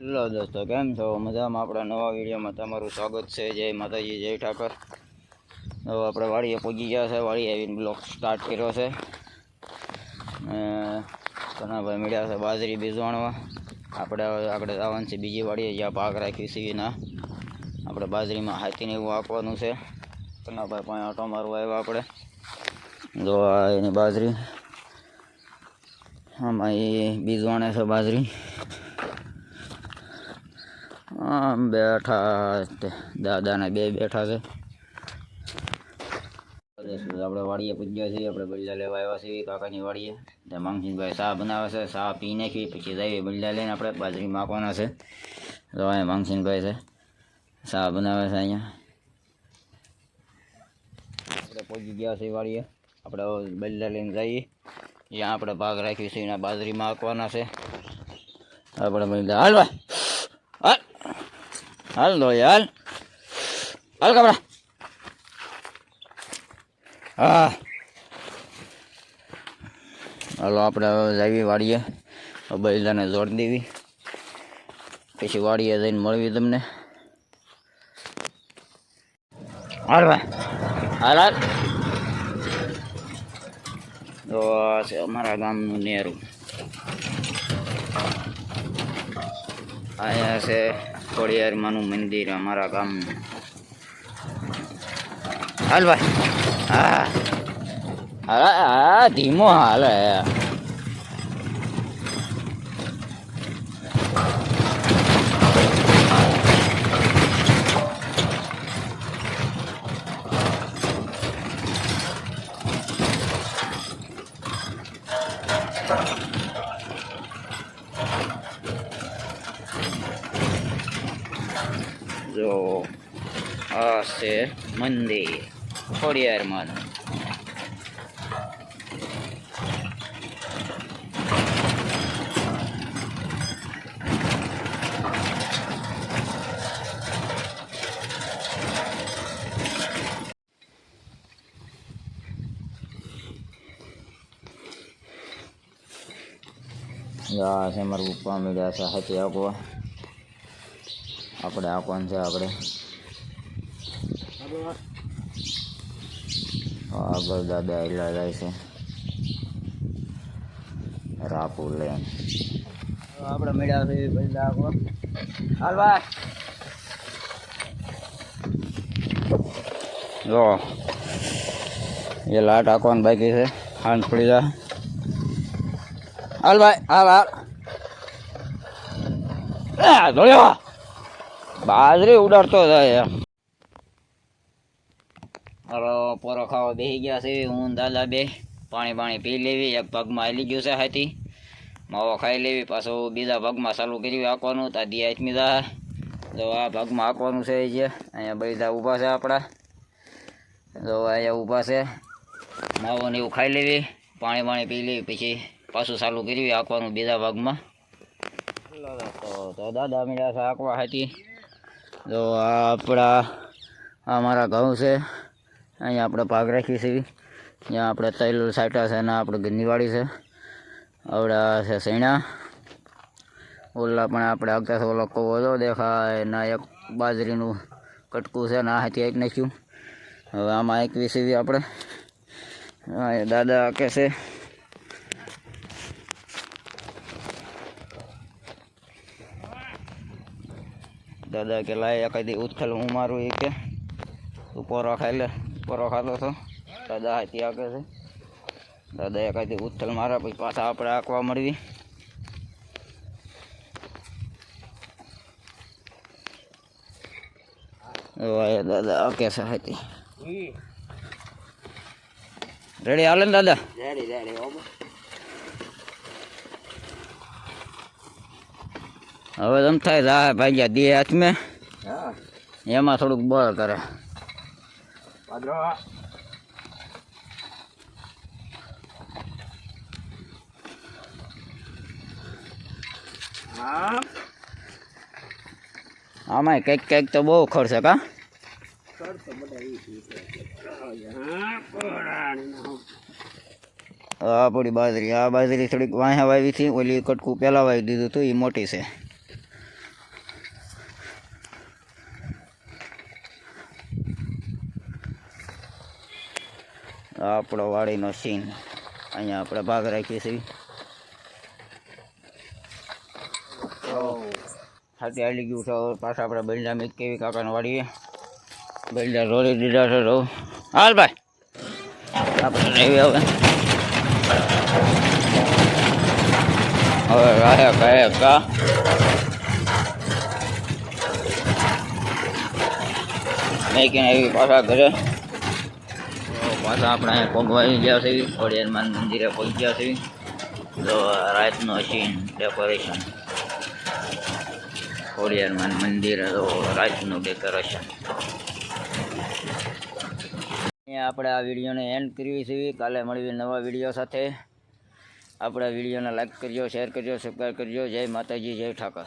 Hello દોસ્તો, કેમ છો? મજામાં? આપણા નવા વિડીયોમાં તમારું સ્વાગત છે. જય માતાજી, જય ઠાકર. હવે આપણે વાડીએ પહોંચી ગયા છે. વાડી આવીને બ્લોક સ્ટાર્ટ કર્યો છે. અને ઘણાભાઈ મળ્યા છે બાજરી બીજવાણવા આપણે આપણે જવાનું છે બીજી વાડીએ. જ્યાં પાક રાખી સીવીના આપણે બાજરીમાં હાથીને એવું આપવાનું છે. કનાભાઈ પાસે આટો મારવા આવ્યા આપણે. જો એની બાજરી. આમાં એ બીજવાણે છે બાજરી. આમ બેઠા તે દાદાને બે બેઠા છે. આપણે વાડીએ પૂજ્યા છીએ, આપણે બળિયા લેવા આવ્યા છીએ, કાકાની વાડીએ. ત્યાં માંગસિંહભાઈ ચા બનાવે છે, ચા પી નાખી પછી જઈએ બળિયા લઈને આપણે બાજરી માખવાના છે. તો અહીંયા માંગસિંહભાઈ છે, ચા બનાવે છે અહીંયા. આપણે પહોંચી ગયા છીએ વાડીએ. આપણે હવે બળિયા લઈને જઈએ. જ્યાં આપણે ભાગ રાખ્યું છે, એના બાજરી માખવાના છે. આપણે બળિયા હાલ ભાઈ. હાલ હાલ લો હાલ હાલ કપડા હા હાલો આપણે હવે જઈએ વાડીએ બૈલાને જોડ દેવી પછી વાડીએ જઈને મળવી તમને હાલ ભાઈ હાલ હાલ તો અમારા ગામનું નેરું અહીંયા છે ખોડિયારમાંનું મંદિર અમારા ગામનું. હાલ ભાઈ. હા. હા ધીમો હાલે જો આ છે મંદિર ખોડિયારમાં આ છે મારું પપ્પા મળ્યા છે હાથી આપવા આપણે આપવાનું છે આપણે. આગળ દાદા એલા જાય છે. રાપુર લેન આપણે મેળા છે બધા આપવા હાલ ભાઈ. જો એ લાટ આંકવાનું બાકી છે. હાંજ પડી જાય હાલ ભાઈ હાલ હાલ. ધોળ્યો. બાજરી ઉડાડતો જાય હાલો પોરો ખાવા બેસી ગયા છે, હું દાદા બે. પાણી પાણી પી લેવી, એક પગમાં હાલી ગયું છે હાથી. માવો ખાઈ લેવી, પાછું બીજા પગમાં ચાલુ કર્યું આંકવાનું ત્યાં દી આથમી દા તો આ ભાગમાં આંકવાનું છે જે અહીંયા બધા ઊભા છે આપણા. તો અહીંયા ઊભા છે. માવો ને એવું ખાઈ લેવી, પાણી પાણી પી લેવી, પછી પાછું ચાલુ કર્યું આંકવાનું બીજા ભાગમાં. તો દાદા મીડા છે આંકવા હતી તો આ આપણા, આ મારા ઘઉં છે. અહીંયા આપણે પાક રાખી છે ત્યાં આપણે તૈલ સાટા છે અને આપણે ઘરની છે. આવડા છે સૈણા ઓલા પણ આપણે આગતા છે, ઓલો કવો જો દેખાય. ના એક બાજરીનું કટકું છે ના હાથી એક નાખ્યું. હવે આમાં એકવી સીવી આપણે. દાદા કે છે. દાદા કે લાય કદી ઉથલ હું મારું એ કે. ઉપર પોરો ખાઈ લે. પોરો ખાતો હતો દાદા હાથી કે છે. દાદા કાંઈથી ઉથલ મારા પછી પાછા આપણે આંકવા મળવી દાદા ઓકે છે હાથી. રેડી હાલે ને દાદા. રેડી રેડી હવે તમ થાય રા ભાઈ દે હાથમાં. એમાં થોડુંક બળ કરે. હા? આમાંય કંઈક કંઈક તો બહુ ખર્ચે કા? આ આપણી બાજરી આ બાજરી થોડીક વાંહ્યા વાવી હતી ઓલી કટકું પહેલાં વાવી દીધું હતું એ મોટી છે. આપણો વાડીનો સીન અહીંયા આપણે ભાગ રાખીએ છીએ. સાથે હાલી ગયું છે. પાછા આપણે બૈલા મીત કેવી કાકાને વાડીએ બેલડા રોડી દીધા છે રહો હાલ ભાઈ. આપણે રહેવી હવે. હવે રાહે કહે કા. મેકીને આવી પાછા ઘરે. પાછા આપણે પગવાઈ ગયા છે ખોડિયારમાન મંદિરે પહોંચ્યા છે તો રાતનો સીન ડેકોરેશન ખોડિયારમાન મંદિર, તો રાતનું ડેકોરેશન આપણે આ વિડીયોને એન્ડ કરીએ છીએ. કાલે મળીએ નવા વીડિયો સાથે. આપણા વિડીયોને લાઈક કરજો શેર કરજો સબસ્ક્રાઈબ કરજો. જય માતાજી, જય ઠાકર.